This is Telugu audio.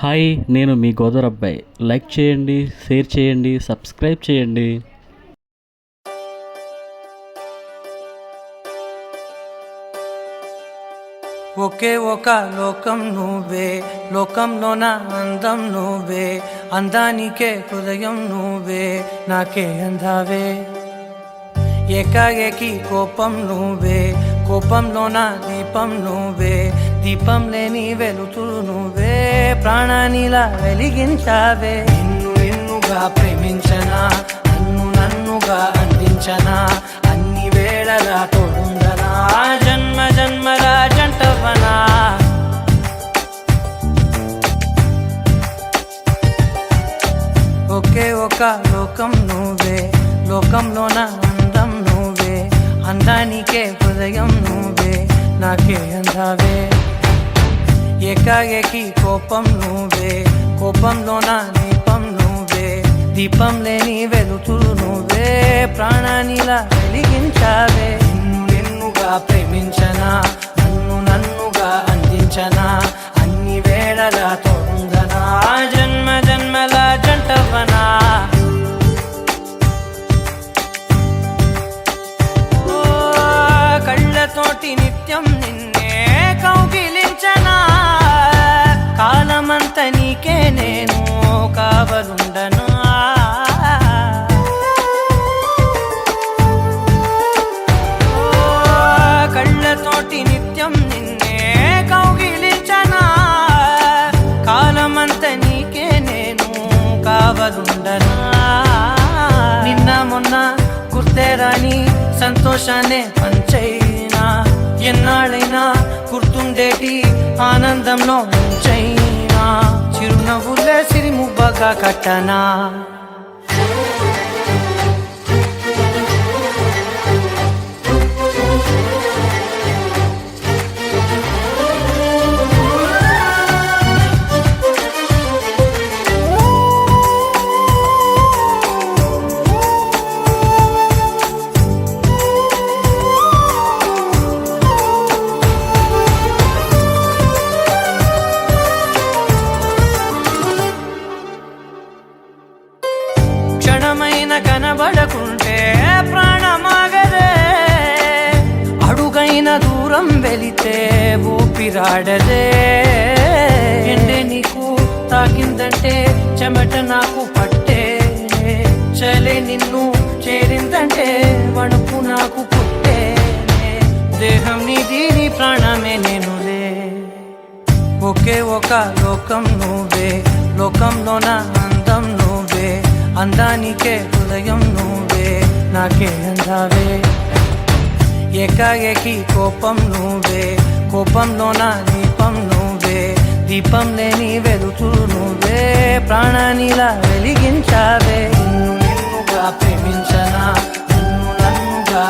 హాయ్ నేను మీ గోదర్ అబ్బాయి. లైక్ చేయండి షేర్ చేయండి సబ్స్క్రైబ్ చేయండి. ఒకే ఒక లోకం నువ్వే లోకంలోన అందం నువ్వే అందానికే హృదయం నువ్వే నాకే అందావే. ఏకాఏకి కోపం నువ్వే కోపంలోన దీపం నువ్వే దీపం లేని వెలుతురు నువ్వే ప్రాణానిలా వెలిగించావే. నిన్ను నిన్నుగా ప్రేమించనా నన్ను నన్నుగా అందించనా అన్ని వేళలా తోడుందనా జన్మ జన్మల జంటవనా. ఒకే ఒక లోకం నువ్వే లోకంలోన అందం నువ్వే అందానికే హృదయం నువ్వే నాకే అందావే. ఏకాఏకి కోపం నువ్వే కోపంలో నా దీపం నువ్వే దీపం లేని వెలుతురు నువ్వే ప్రాణానిలా వెలిగించావే. నిన్ను నిన్నుగా ప్రేమించనా? కావలుండను. కళ్ళతోటి నిత్యం నిన్నే కౌగిలించనా. కాలమంత నీకే నేను కావలుండను. నిన్న మొన్న గుర్తేరాని సంతోషాన్ని పంచైనా ఎన్నాళ్ళైనా గుర్తుండేటి ఆనందంలో ముంచైనా చిరునవ్వులే సిరిముబ్బగా కట్టనా? వెళితే ఊపిరాడదే ఎండే నీకు తాకిందంటే చెమట నాకు పట్టే చలే నిన్ను చేరిందంటే వణుకు నాకు పుట్టే దేహం నీది నీ ప్రాణమే నేనులే ఒకే ఒక లోకం నువ్వే లోకంలో నా అందం నువ్వే అందానికే హృదయం నువ్వే నాకే అందావే ఏకాఏకి కోపం నువ్వే కోపంలో నా దీపం నువ్వే దీపం లేని వెలుతురు నువ్వే ప్రాణానిలా వెలిగించావే. నిన్ను నిన్నుగా ప్రేమించనా నన్ను నన్నుగా